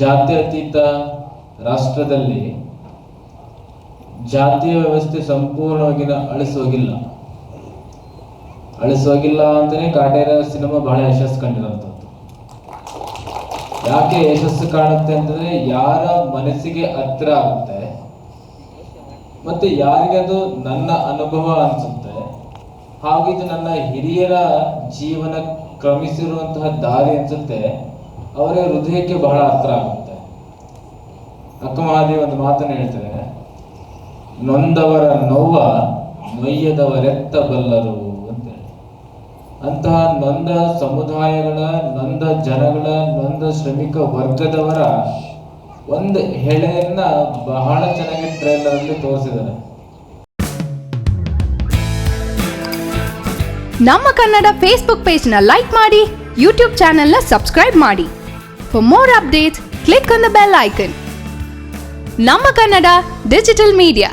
ಜಾತ್ಯತೀತ ರಾಷ್ಟ್ರದಲ್ಲಿ ಜಾತಿಯ ವ್ಯವಸ್ಥೆ ಸಂಪೂರ್ಣವಾಗಿ ಅಳಿಸೋಗಿಲ್ಲ. ಅಳಿಸೋಗಿಲ್ಲ ಅಂತಾನೆ ಕಾಟೇರ ಸಿನಿಮಾ ಬಹಳ ಯಶಸ್ಸು ಕಂಡಿರೋಂಥದ್ದು ಯಾಕೆ ಯಶಸ್ಸು ಕಾಣುತ್ತೆ ಅಂತಂದ್ರೆ ಯಾರ ಮನಸ್ಸಿಗೆ ಹತ್ರ ಆಗುತ್ತೆ, ಮತ್ತೆ ಯಾರಿಗೆ ಅದು ನನ್ನ ಅನುಭವ ಅನ್ಸುತ್ತೆ ಹಾಗೂ ಇದು ನನ್ನ ಹಿರಿಯರ ಜೀವನ ಕ್ರಮಿಸಿರುವಂತಹ ದಾರಿ ಅನ್ಸುತ್ತೆ ಅವರ ಹೃದಯಕ್ಕೆ ಬಹಳ ಹತ್ರ ಆಗುತ್ತೆ. ಅಕ್ಕಮಹಾದಿ ಒಂದು ಮಾತನ್ನು ಹೇಳ್ತಾರೆ, ನೊಂದವರ ನೋವ ನೊಯ್ಯದವರೆತ್ತ ಬಲ್ಲರು ಅಂತೇಳಿ ಅಂತಹ ನೊಂದ ಸಮುದಾಯಗಳ, ನೊಂದ ಜನಗಳ, ನೊಂದ ಶ್ರಮಿಕ ವರ್ಗದವರ ಒಂದು ಹೆಳೆಯನ್ನ ಬಹಳ ಚೆನ್ನಾಗಿ ಟ್ರೈಲರ್ ಅಲ್ಲಿ ತೋರಿಸಿದ್ದಾರೆ. ನಮ್ಮ ಕನ್ನಡ ಫೇಸ್ಬುಕ್ ಪೇಜ್ನ ಲೈಕ್ ಮಾಡಿ ಯೂಟ್ಯೂಬ್ ಚಾನೆಲ್ನ ಸಬ್ಸ್ಕ್ರೈಬ್ ಮಾಡಿ. for more updates click on the bell icon ನಮ್ಮ ಕನ್ನಡ ಡಿಜಿಟಲ್ ಮೀಡಿಯಾ